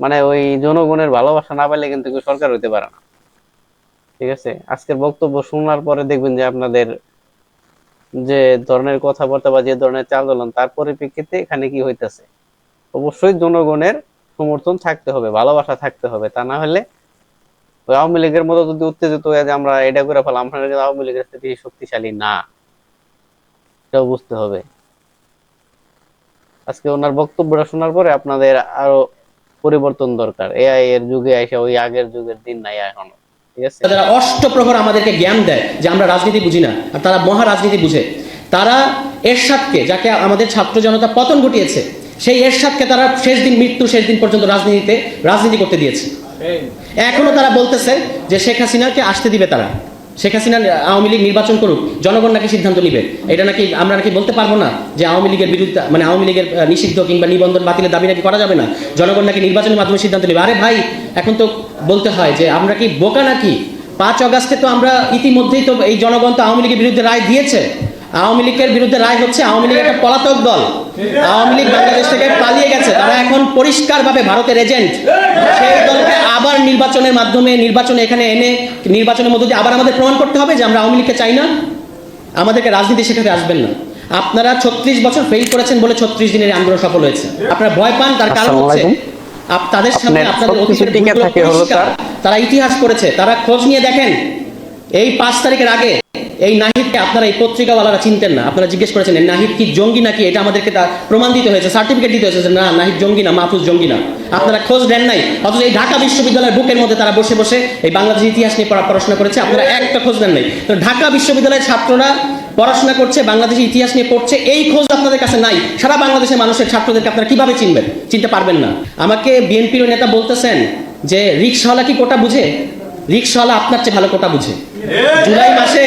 মানে ওই জনগণের ভালোবাসা না পাইলে কিন্তু সরকার হইতে পারে না। ঠিক আছে? আজকের বক্তব্য শোনার পরে দেখবেন যে আপনাদের যে ধরনের কথাবার্তা বা যে ধরনের চালচলন, তার পরিপ্রেক্ষিতে এখানে কি হইতেছে? অবশ্যই জনগণের সমর্থন থাকতে হবে, ভালোবাসা থাকতে হবে। তা না হলে ওই আওয়ামী লীগের মতো যদি উত্তেজিত হয়ে যে আমরা এটা করে ফেলাম আমরা কিন্তু আওয়ামী লীগের সাথে বেশি শক্তিশালী না। এটাও বুঝতে হবে। আজকে ওনার বক্তব্যটা শোনার পরে আপনাদের আরও পরিবর্তন দরকার। এআই এর যুগে এসে ওই আগের যুগের দিন নাই এখনও। ঠিক আছে? যারা অষ্টপ্রহর আমাদেরকে জ্ঞান দেয় যে আমরা রাজনীতি বুঝি না। আর তারা মহা রাজনীতি বুঝে। তারা এরশাদকে যাকে আমাদের ছাত্র জনতা পতন ঘটিয়েছে সেই এরশাদকে তারা শেষ দিন মৃত্যু শেষ দিন পর্যন্ত রাজনীতিতে রাজনীতি করতে দিয়েছে। এখনও তারা বলতেছে যে শেখ হাসিনাকে আসতে দিবে তারা। শেখ হাসিনা আওয়ামী লীগ নির্বাচন করুক, জনগণ নাকি সিদ্ধান্ত নিবে? এটা নাকি আমরা নাকি বলতে পারব না যে আওয়ামী লীগের বিরুদ্ধে মানে আওয়ামী লীগের নিষিদ্ধ কিংবা নিবন্ধন বাতিলের দাবি নাকি করা যাবে না? জনগণ নাকি নির্বাচনের মাধ্যমে সিদ্ধান্ত নেবে? আরে ভাই, এখন তো বলতে হয় যে আমরা কি বোকা নাকি? পাঁচ অগাস্টে তো আমরা ইতিমধ্যেই তো এই জনগণ তো আওয়ামী লীগের বিরুদ্ধে রায় দিয়েছে। আওয়ামী লীগের বিরুদ্ধে রায় হচ্ছে আওয়ামী লীগ একটা পলাতক দল। আওয়ামী লীগ বাংলাদেশ থেকে পালিয়ে গেছে। তারা এখন পরিষ্কারভাবে ভারতের এজেন্ট। সেই দলকে আবার নির্বাচনের মাধ্যমে নির্বাচনে এখানে এনে নির্বাচনের মধ্যে দিয়ে আবার আমাদের প্রমাণ করতে হবে যে আমরা আওয়ামী লীগকে চাই না। আমাদেরকে রাজনীতি শেখাতে আসবেন না। আপনারা ছত্রিশ বছর ফেল করেছেন বলে ছত্রিশ দিনের আন্দোলন সফল হয়েছে। আপনারা ভয় পান তার কারণ হচ্ছে তাদের সামনে আপনাদের অতীতের তারা ইতিহাস করেছে। তারা খোঁজ নিয়ে দেখেন। এই পাঁচ তারিখের আগে এই নাহিদকে আপনারা এই পত্রিকাওয়ালারা চিনতেন না। আপনারা জিজ্ঞেস করেছেন, এই নাহিদ কি জঙ্গি নাকি? এটা আমাদেরকে তা প্রমাণ দিতে হয়েছে, সার্টিফিকেট দিতে হয়েছে না, নাহিদ জঙ্গি না, মাহফুজ জঙ্গি না। আপনারা খোঁজ দেন নাই, অথচ এই ঢাকা বিশ্ববিদ্যালয়ের বুকের মধ্যে তারা বসে বসে এই বাংলাদেশের ইতিহাস নিয়ে পড়া- পড়াশোনা করেছে। আপনারা একটা খোঁজ দেন নাই। তো ঢাকা বিশ্ববিদ্যালয়ের ছাত্ররা পড়াশোনা করছে বাংলাদেশের ইতিহাস নিয়ে পড়ছে, এই খোঁজ আপনাদের কাছে নাই। সারা বাংলাদেশের মানুষের ছাত্রদেরকে আপনারা কীভাবে চিনবেন? চিনতে পারবেন না। আমাকে বিএনপির নেতা বলতেছেন যে, রিক্সাওয়ালা কি কোটা বুঝে? রিক্সাওয়ালা আপনার চেয়ে ভালো কোটা বুঝে। জুলাই মাসে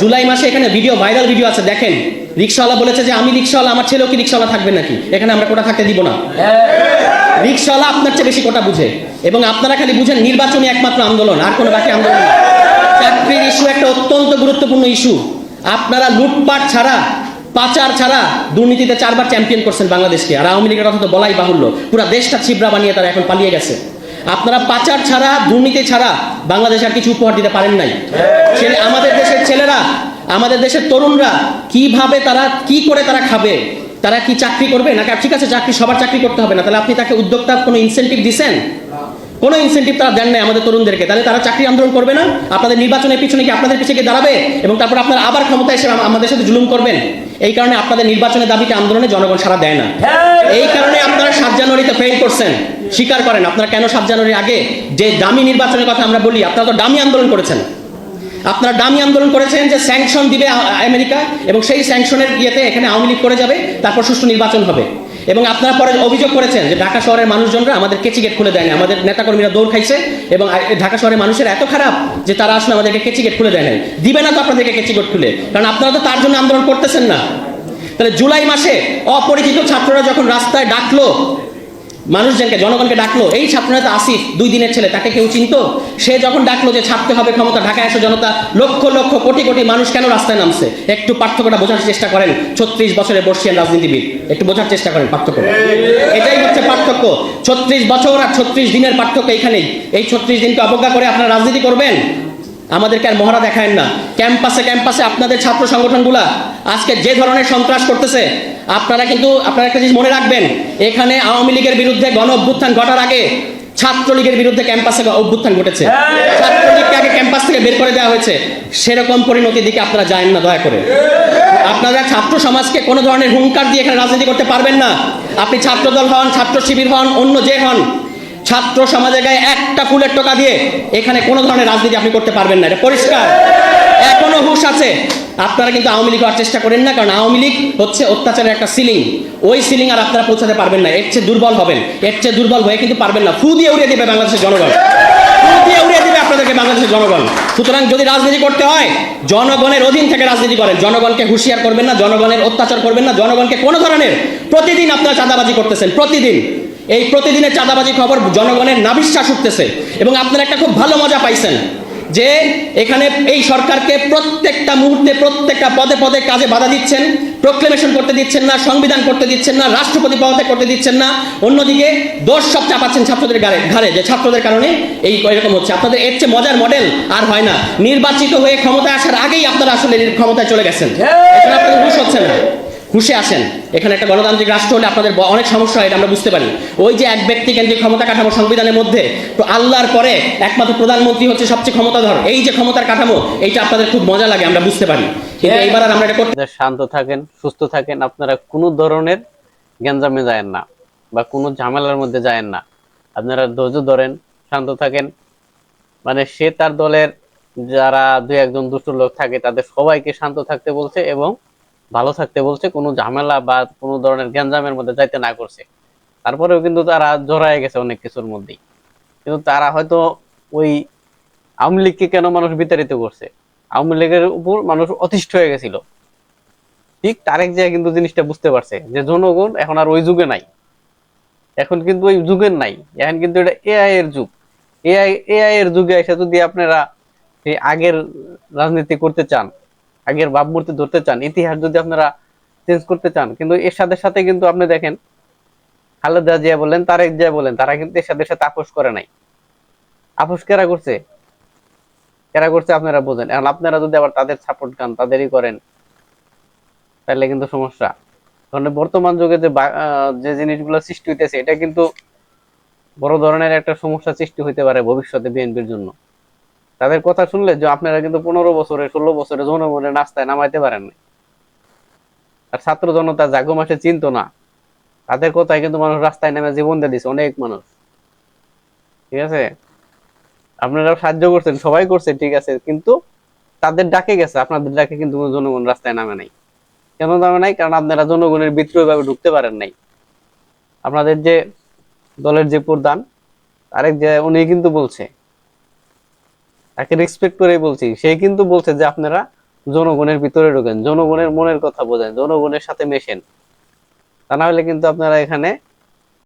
জুলাই মাসে এখানে ভিডিও ভাইরাল ভিডিও আছে, দেখেন। রিক্সাওয়ালা বলেছে যে, আমি রিক্সাওয়ালা, আমার ছেলেও কি রিক্সাওয়ালা থাকবে নাকি? এখানে আমরা কোটা থাকতে দিব না। রিক্সাওয়ালা আপনার চেয়ে বেশি কোটা বুঝে। এবং আপনারা খালি বুঝেন নির্বাচনী একমাত্র আন্দোলন, আর কোনো বাকি আন্দোলন না। চাকরির ইস্যু একটা অত্যন্ত গুরুত্বপূর্ণ ইস্যু আপনারা লুটপাট ছাড়া, পাচার ছাড়া দুর্নীতিতে চারবার চ্যাম্পিয়ন করছেন বাংলাদেশকে। আর আওয়ামী লীগের কথা তো বলাই বাহুল্য। পুরো দেশটা ছিবরা বানিয়ে তারা এখন পালিয়ে গেছে। আপনারা পাচার ছাড়া দুর্নীতি ছাড়া বাংলাদেশ আর কিছু উপহার দিতে পারেন নাই। ছেলে আমাদের দেশের ছেলেরা আমাদের দেশের তরুণরা কীভাবে তারা কি করে তারা খাবে? তারা কি চাকরি করবে? না ঠিক আছে চাকরি সবার চাকরি করতে হবে না। তাহলে আপনি তাকে উদ্যোক্তা কোনো ইনসেন্টিভ দিছেন? কোনো ইনসেন্টিভ তারা দেন নাই আমাদের তরুণদেরকে। তাহলে তারা চাকরি আন্দোলন করবে না? আপনাদের নির্বাচনের পিছনে কি আপনাদের পিছিয়ে দাঁড়াবে? এবং তারপর আপনারা আবার ক্ষমতা এসে আমাদের সাথে জুলুম করবেন? এই কারণে আপনাদের নির্বাচনের দাবিতে আন্দোলনে জনগণ সারা দেয় না। এই কারণে সাত জানুয়ারিতে ফেল করছেন, স্বীকার করেন। আপনারা কেন সাত জানুয়ারির আগে যে দামি নির্বাচনের কথা আমরা বলি, আপনারা তো দামি আন্দোলন করেছেন। আপনারা দামি আন্দোলন করেছেন যে স্যাংশন দিবে আমেরিকা এবং সেই স্যাংশনের ইয়েতে এখানে আওয়ামী লীগ করে যাবে, তারপর সুষ্ঠু নির্বাচন হবে। এবং আপনারা পরে অভিযোগ করেছেন যে ঢাকা শহরের মানুষজনরা আমাদের কেচি গেট খুলে দেয়নি, আমাদের নেতাকর্মীরা দৌড় খাইছে এবং ঢাকা শহরের মানুষের এত খারাপ যে তারা আসলে আমাদেরকে কেচি গেট খুলে দেয় নাই। দিবে না তো আপনাদেরকে কেচি গেট খুলে, কারণ আপনারা তো তার জন্য আন্দোলন করতেছেন না। তাহলে জুলাই মাসে অপরিচিত ছাত্ররা যখন রাস্তায় ডাকলো, মানুষজনকে, জনগণকে ডাকলো, এই ছাত্রনেতা আসিফ, দুই দিনের ছেলে, তাকে কেউ চিনতো? সে যখন ডাকলো যে ছাড়তে হবে ক্ষমতা, ঢাকায় এসে জনতা, লক্ষ লক্ষ কোটি কোটি মানুষ কেন রাস্তায় নামছে? একটু পার্থক্যটা বোঝার চেষ্টা করেন, ছত্রিশ বছরের বর্ষিয়ান রাজনীতিবিদ, একটু বোঝার চেষ্টা করেন পার্থক্য। এটাই হচ্ছে পার্থক্য। ছত্রিশ বছর আর ছত্রিশ দিনের পার্থক্য এখানেই। এই ছত্রিশ দিনকে অবজ্ঞা করে আপনারা রাজনীতি করবেন? আমাদেরকে আর মহড়া দেখায় না। ক্যাম্পাসে ক্যাম্পাসে আপনাদের ছাত্র সংগঠনগুলা আজকে যে ধরনের সন্ত্রাস করতেছে আপনারা কিন্তু আপনারা একটা জিনিস মনে রাখবেন এখানে আওয়ামী লীগের বিরুদ্ধে গণ অভ্যুত্থান ঘটার আগে ছাত্রলীগের বিরুদ্ধে ক্যাম্পাসে অভ্যুত্থান ঘটেছে। ছাত্রলীগকে আগে ক্যাম্পাস থেকে বের করে দেওয়া হয়েছে। সেরকম পরিণতির দিকে আপনারা যায়েন না দয়া করে। আপনারা ছাত্র সমাজকে কোনো ধরনের হুঙ্কার দিয়ে এখানে রাজনীতি করতে পারবেন না। আপনি ছাত্রদল হন ছাত্র শিবির হন অন্য যে হন ছাত্র সমাজের গায়ে একটা ফুলের টোকা দিয়ে এখানে কোনো ধরনের রাজনীতি আপনি করতে পারবেন না। এটা পরিষ্কার। এখনও হুশ আছে। আপনারা কিন্তু আওয়ামী লীগ হওয়ার চেষ্টা করেন না, কারণ আওয়ামী লীগ হচ্ছে অত্যাচারের একটা সিলিং। ওই সিলিং আর আপনারা পৌঁছাতে পারবেন না। এর চেয়ে দুর্বল হবেন। এর চেয়ে দুর্বল হয়ে কিন্তু পারবেন না। ফু দিয়ে উড়িয়ে দেবে বাংলাদেশের জনগণ। দিয়ে উড়িয়ে দেবে আপনাদেরকে বাংলাদেশের জনগণ। সুতরাং যদি রাজনীতি করতে হয়, জনগণের অধীন থেকে রাজনীতি করেন। জনগণকে হুঁশিয়ার করবেন না, জনগণের অত্যাচার করবেন না। জনগণকে কোনো ধরনের প্রতিদিন আপনারা চাঁদাবাজি করতেছেন। প্রতিদিন। এই প্রতিদিনের চাঁদাবাজি খবর জনগণের নাবিশ্বাস উঠতেছে এবং আপনারা একটা খুব ভালো মজা পাইছেন যে এখানে এই সরকারকে প্রত্যেকটা মুহূর্তে, প্রত্যেকটা পদে পদে কাজে বাধা দিচ্ছেন প্রোক্লেমেশন করতে দিচ্ছেন না, সংবিধান করতে দিচ্ছেন না, রাষ্ট্রপতি পদে করতে দিচ্ছেন না, অন্যদিকে দোষ সব চাপাচ্ছেন ছাত্রদের ঘাড়ে ঘাড়ে, যে ছাত্রদের কারণে এই এরকম হচ্ছে। আপনাদের এর চেয়ে মজার মডেল আর হয় না। নির্বাচিত হয়ে ক্ষমতায় আসার আগেই আপনারা আসলে ক্ষমতায় চলে গেছেন। আপনাদের হুশ হচ্ছে না। হুশে আসেন। এখানে একটা গণতান্ত্রিক রাষ্ট্র হলে আপনাদের অনেক সমস্যা হয় এটা আমরা বুঝতে পারি। ওই যে এক ব্যক্তি কেন্দ্রিক ক্ষমতা কাঠামো সংবিধানের মধ্যে তো আল্লাহর পরে একমাত্র প্রধানমন্ত্রী হচ্ছে সবচেয়ে ক্ষমতাধর। এই যে ক্ষমতার কাঠামো এইটা আপনাদের খুব মজা লাগে আমরা বুঝতে পারি। কিন্তু এইবার আর আমরা এটা করতে শান্ত থাকেন সুস্থ থাকেন আপনারা কোনো ধরনের গ্যাঞ্জামে যায় না বা কোনো ঝামেলার মধ্যে যায় না। আপনারা ধৈর্য ধরেন শান্ত থাকেন। মানে সে তার দলের যারা দুই একজন দুষ্ট লোক থাকে তাদের সবাইকে শান্ত থাকতে বলছে এবং ভালো থাকতে বলছে, কোনো ঝামেলা বা কোনো ধরনের গ্যাঞ্জামের মধ্যে যাইতে না করছে। তারপরেও কিন্তু তারা জড়ায় গেছে অনেক কিছুর মধ্যেই। কিন্তু তারা হয়তো ওই আওয়ামী লীগকে কেন মানুষ বিতাড়িত করছে? আওয়ামী লীগের উপর মানুষ অতিষ্ঠ হয়ে গেছিল। ঠিক তারেক জিয়া কিন্তু জিনিসটা বুঝতে পারছে যে জনগণ এখন আর ওই যুগে নাই। এখন কিন্তু ওই যুগের নাই। এখন কিন্তু এটা এআই এর যুগ। এআই এআই এর যুগে এসে যদি আপনারা সেই আগের রাজনীতি করতে চান আগের ভাবমূর্তি ধরতে চান, ইতিহাস যদি আপনারা চেঞ্জ করতে চান, কিন্তু এর সাথে সাথে কিন্তু আপনি দেখেন, খালেদা জিয়া বলেন, তারেক জিয়া বলেন, তারা কিন্তু এর সাথে সাথে আপোষ করে নাই। আপোষ কেরা করছে? কেরা করছে আপনারা বোঝেন। এখন আপনারা যদি আবার তাদের সাপোর্ট খান, তাদেরই করেন, তাহলে কিন্তু সমস্যা। কারণ বর্তমান যুগে যে যে জিনিসগুলো সৃষ্টি হইতেছে, এটা কিন্তু বড় ধরনের একটা সমস্যা সৃষ্টি হইতে পারে ভবিষ্যতে বিএনপির জন্য। তাদের কথা শুনলে যে আপনারা কিন্তু পনেরো বছরে, ষোলো বছরে জনগণের নাস্তায় নামাইতে পারেন না আর ছাত্র জনতা জাগো মাসে চিনতো না, তাদের কথায় কিন্তু মানুষ রাস্তায় নেমে জীবন দিয়ে দিছে, অনেক মানুষ। ঠিক আছে? আপনারা সাহায্য করছেন, সবাই করছে, ঠিক আছে, কিন্তু তাদের ডাকে গেছে, আপনাদের ডাকে কিন্তু জনগণ রাস্তায় নামে নাই। কেন নামে নাই? কারণ আপনারা জনগণের ভিতরে ভাবে ঢুকতে পারেন নাই। আপনাদের যে দলের যে প্রধান, আরেক যে উনি কিন্তু বলছে তাকে রেসপেক্ট করে বলছি। সে কিন্তু বলছে যে আপনারা জনগণের ভিতরে ঢোকেন, জনগণের মনের কথা বোঝেন, জনগণের সাথে মেশেন। তা না হলে কিন্তু আপনারা এখানে